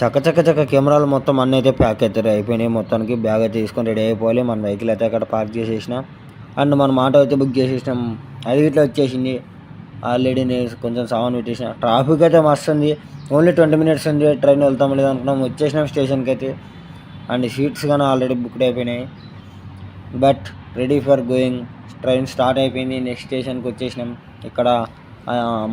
చక్క చక్క చక్క కెమెరాలు మొత్తం అన్నీ అయితే ప్యాక్ అవుతారు అయిపోయినాయి. మొత్తానికి బ్యాగ్ అయితే తీసుకొని రెడీ అయిపోవాలి. మన వెహికల్ అయితే అక్కడ పార్క్ చేసేసిన. అండ్ మనం ఆటో అయితే బుక్ చేసేసినాం. అది ఇట్లా వచ్చేసింది. ఆల్రెడీ నేను కొంచెం సామాన్ పెట్టేసిన. ట్రాఫిక్ అయితే మస్తు ఉంది. ఓన్లీ ట్వంటీ మినిట్స్ ఉంది. ట్రైన్ వెళ్తాం లేదు అనుకున్నాం. వచ్చేసినాం స్టేషన్కి అయితే. అండ్ సీట్స్ కానీ ఆల్రెడీ బుక్డ్ అయిపోయినాయి. But ready for going. Train start అయిపోయింది. నెక్స్ట్ స్టేషన్కి వచ్చేసినాం. ఇక్కడ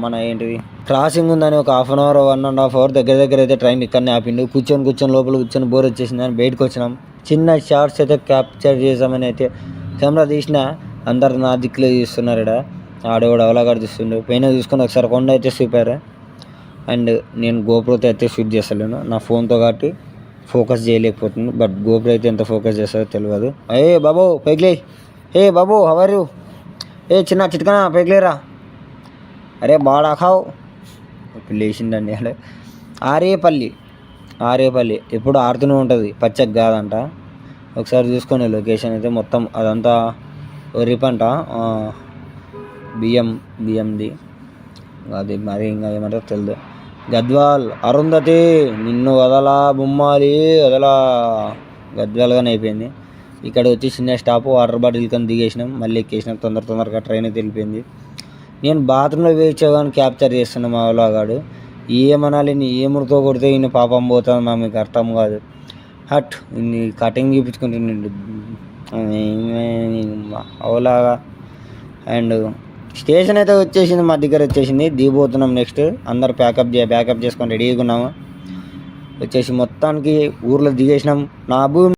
మన ఏంటిది? క్రాసింగ్ ఉందని ఒక half an hour one and half hour దగ్గర దగ్గర అయితే ట్రైన్ ఇక్కడనే ఆపిండు. కూర్చొని కూర్చొని లోపల కూర్చొని బోర్ వచ్చేసిందని అని బయటకు వచ్చినాం. చిన్న షార్ట్స్ అయితే క్యాప్చర్ చేసామని అయితే కెమెరా తీసిన అందరు నా దిక్కులో చూస్తున్నారు ఇక్కడ ఆడవాడు అవలాగాడు చూస్తుండే. పైన చూసుకుని ఒకసారి కొండ అయితే చూపారు. అండ్ నేను గోప్రోతో అయితే షూట్ చేస్తలేను. నా ఫోన్తో కాబట్టి ఫోకస్ చేయలేకపోతుంది బట్ గోప్రో అయితే ఎంత ఫోకస్ చేస్తారో తెలియదు. ఏ బాబు పైకిలే ఏ బాబు హవర్ యూ ఏ చిన్న చిట్కనా పైకిలేరా అరే బాడా ఖావ్ ఇప్పుడు లేచిందండి అలా ఆరేపల్లి ఆరేపల్లి ఎప్పుడు ఆడుతూనే ఉంటుంది పచ్చకి కాదంట ఒకసారి చూసుకొని లొకేషన్ అయితే మొత్తం అదంతా వరి పంట బియ్యం బియ్యంది అది మరి ఇంకా ఏమంటారు తెలియదు గద్వాల్ అరుంధతి నిన్ను వదలా బొమ్మాలి వదలా గద్వాల్గానే అయిపోయింది ఇక్కడ వచ్చి చిన్న స్టాప్ వాటర్ బాటిల్ కానీ దిగేసినాం మళ్ళీ ఎక్కేసినాం తొందర తొందరగా ట్రైన్ అయితే వెళ్ళిపోయింది నేను బాత్రూంలో వేయించేవాని క్యాప్చర్ చేస్తున్న మా వాళ్ళగాడు ఏమనాలి నీ ఏముడితో కొడితే ఈయన పాపం పోతుంది మా మీకు అర్థం కాదు. హట్ ఇన్ని కటింగ్ చూపించుకుంటుండే అవలాగా అండ్ స్టేషన్ అయితే వచ్చేసింది మా దగ్గర వచ్చేసింది. దిగిపోతున్నాం నెక్స్ట్. అందరు ప్యాకప్ చే ప్యాకప్ చేసుకొని రెడీగా ఉన్నాము. వచ్చేసి మొత్తానికి ఊర్లో దిగేసినాం. నా భూమి